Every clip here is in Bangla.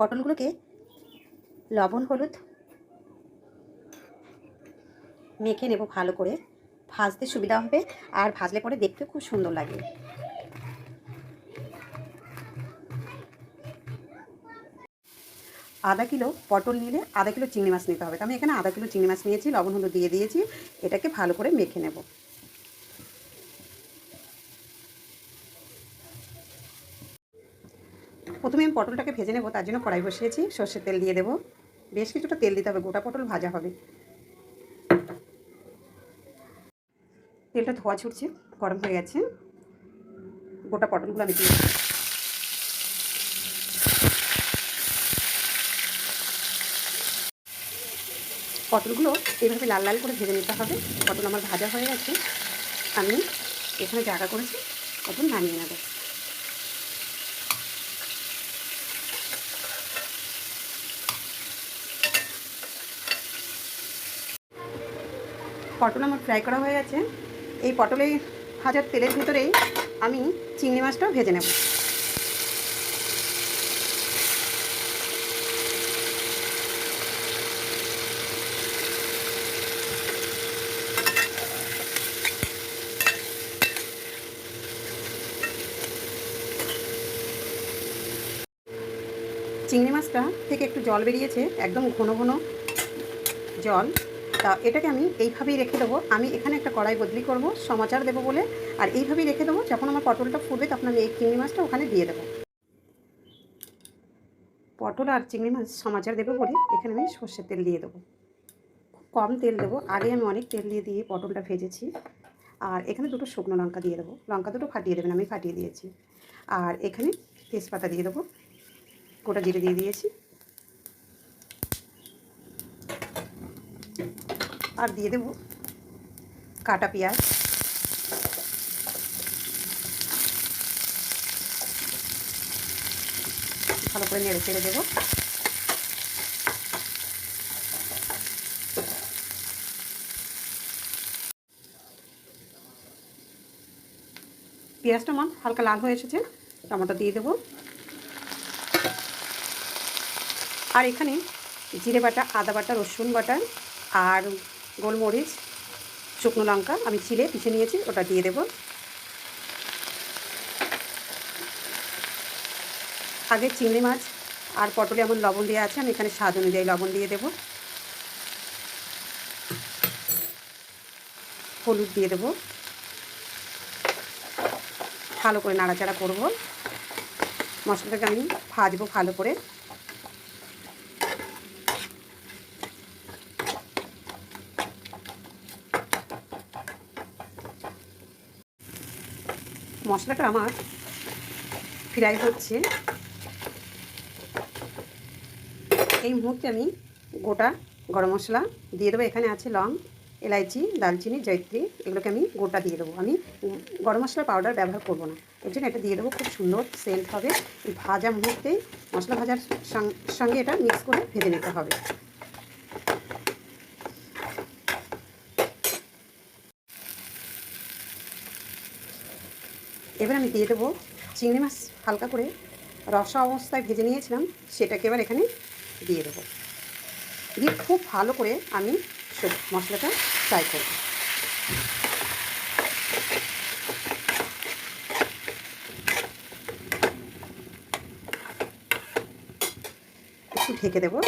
পটলগুলোকে লবণ, হলুদ মেখে নেব ভালো করে। ভাজতে সুবিধা হবে আর ভাজলে পরে দেখতে খুব সুন্দর লাগে। আধা কিলো পটল নিলে আধা কিলো চিংড়ি মাছ নিতে হবে। আমি এখানে আধা কিলো চিংড়ি মাছ নিয়েছি, লবণ, হলুদ দিয়ে দিয়েছি। এটাকে ভালো করে মেখে নেব। প্রথমে আমি পটলটাকে ভেজে নেব, তার জন্য কড়াই বসিয়েছি সর্ষের তেল দিয়ে দেবো। বেশ কিছুটা তেল দিতে হবে, গোটা পটল ভাজা হবে। তেলটা ধোয়া ছুটছে, গরম হয়ে গেছে। গোটা পটলগুলো আমি দিয়ে। পটলগুলো এইভাবে লাল লাল করে ভেজে নিতে হবে। পটল আমার ভাজা হয়ে গেছে। আমি এখানে জায়গা করেছি পটল নামিয়ে নেব। পটল আমার ফ্রাই করা হয়ে গেছে। এই পটলের ভাজার তেলের ভিতরেই আমি চিংড়ি মাছটাও ভেজে নেব। চিংড়ি মাছটা থেকে একটু জল বেরিয়েছে, একদম ঘন ঘন জল। তা এটাকে আমি এইভাবেই রেখে দেবো। আমি এখানে একটা কড়াই বদলি করব, সমাচার দেবো বলে, আর এইভাবেই রেখে দেবো, যখন আমার পটলটা ফুটবে তখন আমি এই চিংড়ি মাছটা ওখানে দিয়ে দেবো। পটল আর চিংড়ি মাছ সমাচার দেবো বলে এখানে আমি সর্ষের তেল দিয়ে দেবো। খুব কম তেল দেবো, আগে আমি অনেক তেল দিয়ে দিয়ে পটলটা ভেজেছি। আর এখানে দুটো শুকনো লঙ্কা দিয়ে দেবো, লঙ্কা দুটো ফাটিয়ে দেবেন, আমি ফাটিয়ে দিয়েছি। আর এখানে তেজপাতা দিয়ে দেবো, গোটা জিরে দিয়ে দিয়েছি। আর দিয়ে দেবো কাটা পেঁয়াজ। ভালো করে নেড়ে চেড়ে দেবো। পেঁয়াজটা আমার হালকা লাল হয়ে এসেছে, টমাটো দিয়ে দেবো। আর এখানে জিরে বাটা, আদা বাটা, রসুন বাটা আর গোলমরিচ, শুকনো লঙ্কা আমি চিলে পিষে নিয়েছি, ওটা দিয়ে দেব। আগে চিংড়ি মাছ আর পটলে এমন লবণ দেওয়া আছে, আমি এখানে স্বাদ অনুযায়ী লবণ দিয়ে দেব। হলুদ দিয়ে দেব। ভালো করে নাড়াচাড়া করব। মশলাটাকে আমি ভাজবো ভালো করে। মশলাটা আমার ফ্রাই হচ্ছে। এই মুহূর্তে আমি গোটা গরম মশলা দিয়ে দেবো। এখানে আছে লং, এলাইচি দালচিনি জয়ত্রী, এগুলোকে আমি গোটা দিয়ে দেবো। আমি গরম মশলার পাউডার ব্যবহার করব না। এর জন্য এটা দিয়ে দেবো, খুব সুন্দর সেন্ট হবে। ভাজা মুহূর্তেই মশলা ভাজার সঙ্গে এটা মিক্স করে ভেজে নিতে হবে। এবার আমি দিয়ে দেবো চিংড়ি মাছ হালকা করে। রসা অবস্থায় ভেজে নিয়েছিলাম, সেটাকে এবার এখানে দিয়ে দেবো। দিয়ে খুব ভালো করে আমি মশলাটা ফ্রাই করব। ঢেকে দেবো।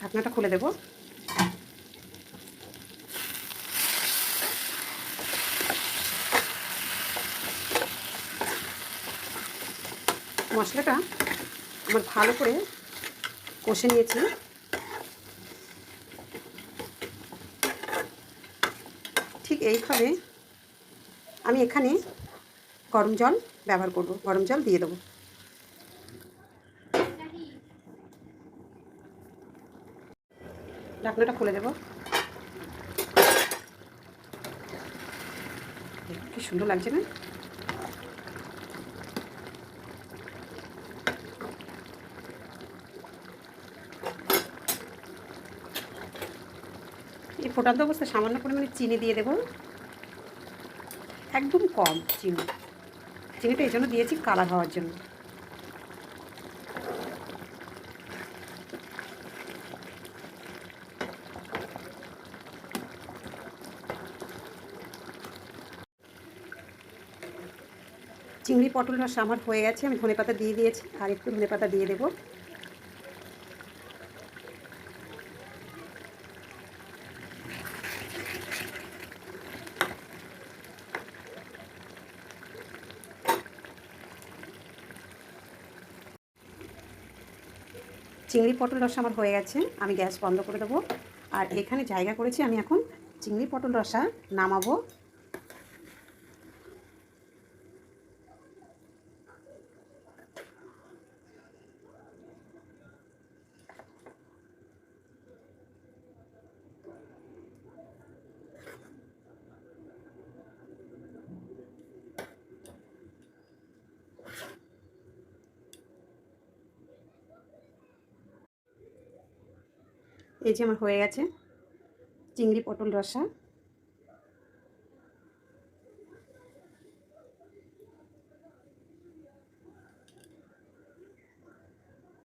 ঢাকনাটা খুলে দেবো। মশলাটা আমার ভালো করে কষে নিয়েছি। ঠিক এইভাবে আমি এখানে গরম জল ব্যবহার করব, গরম জল দিয়ে দেবো। ঢাকনাটা খুলে দেবো। কি সুন্দর লাগছে না? ফোটান্ত অবস্থায় সামান্য পরিমাণে চিনি দিয়ে দেব। একদম কম চিনি। চিনিটা এই জন্য দিয়েছি কালার হওয়ার জন্য। চিংড়ি পটল রস আমার হয়ে গেছে, আমি ধনে পাতা দিয়ে দিয়েছি, আর একটু ধনে পাতা দিয়ে দেবো। চিংড়ি পটল রসা আমার হয়ে গেছে, আমি গ্যাস বন্ধ করে দেবো। আর এখানে জায়গা করেছি, আমি এখন চিংড়ি পটল রসা নামাবো। এই যে আমার হয়ে গেছে চিংড়ি পটল রসা।